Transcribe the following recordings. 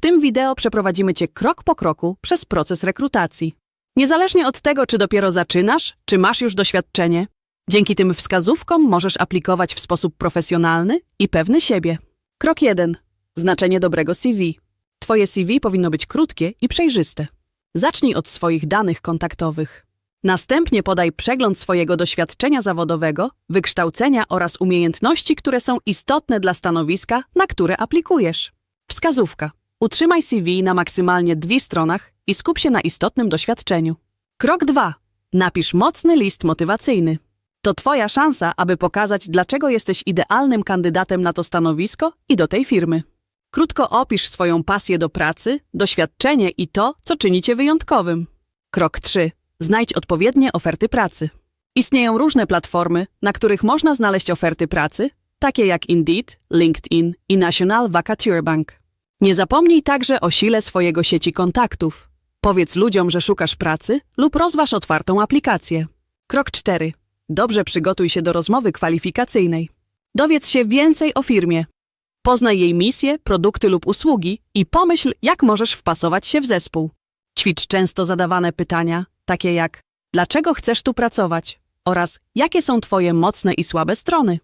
W tym wideo przeprowadzimy Cię krok po kroku przez proces rekrutacji. Niezależnie od tego, czy dopiero zaczynasz, czy masz już doświadczenie, dzięki tym wskazówkom możesz aplikować w sposób profesjonalny i pewny siebie. Krok 1. Znaczenie dobrego CV. Twoje CV powinno być krótkie i przejrzyste. Zacznij od swoich danych kontaktowych. Następnie podaj przegląd swojego doświadczenia zawodowego, wykształcenia oraz umiejętności, które są istotne dla stanowiska, na które aplikujesz. Wskazówka. Utrzymaj CV na maksymalnie dwie stronach i skup się na istotnym doświadczeniu. Krok 2. Napisz mocny list motywacyjny. To Twoja szansa, aby pokazać, dlaczego jesteś idealnym kandydatem na to stanowisko i do tej firmy. Krótko opisz swoją pasję do pracy, doświadczenie i to, co czyni Cię wyjątkowym. Krok 3. Znajdź odpowiednie oferty pracy. Istnieją różne platformy, na których można znaleźć oferty pracy, takie jak Indeed, LinkedIn i National Vacature Bank. Nie zapomnij także o sile swojego sieci kontaktów. Powiedz ludziom, że szukasz pracy lub rozważ otwartą aplikację. Krok 4. Dobrze przygotuj się do rozmowy kwalifikacyjnej. Dowiedz się więcej o firmie. Poznaj jej misję, produkty lub usługi i pomyśl, jak możesz wpasować się w zespół. Ćwicz często zadawane pytania, takie jak dlaczego chcesz tu pracować oraz jakie są Twoje mocne i słabe strony.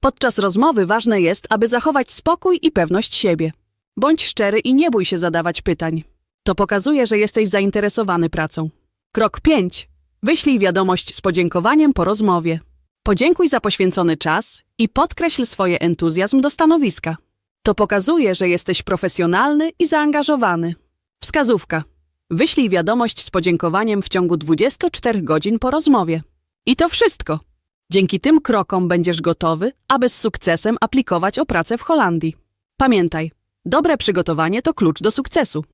Podczas rozmowy ważne jest, aby zachować spokój i pewność siebie. Bądź szczery i nie bój się zadawać pytań. To pokazuje, że jesteś zainteresowany pracą. Krok 5. Wyślij wiadomość z podziękowaniem po rozmowie. Podziękuj za poświęcony czas i podkreśl swoje entuzjazm do stanowiska. To pokazuje, że jesteś profesjonalny i zaangażowany. Wskazówka. Wyślij wiadomość z podziękowaniem w ciągu 24 godzin po rozmowie. I to wszystko. Dzięki tym krokom będziesz gotowy, aby z sukcesem aplikować o pracę w Holandii. Pamiętaj, dobre przygotowanie to klucz do sukcesu.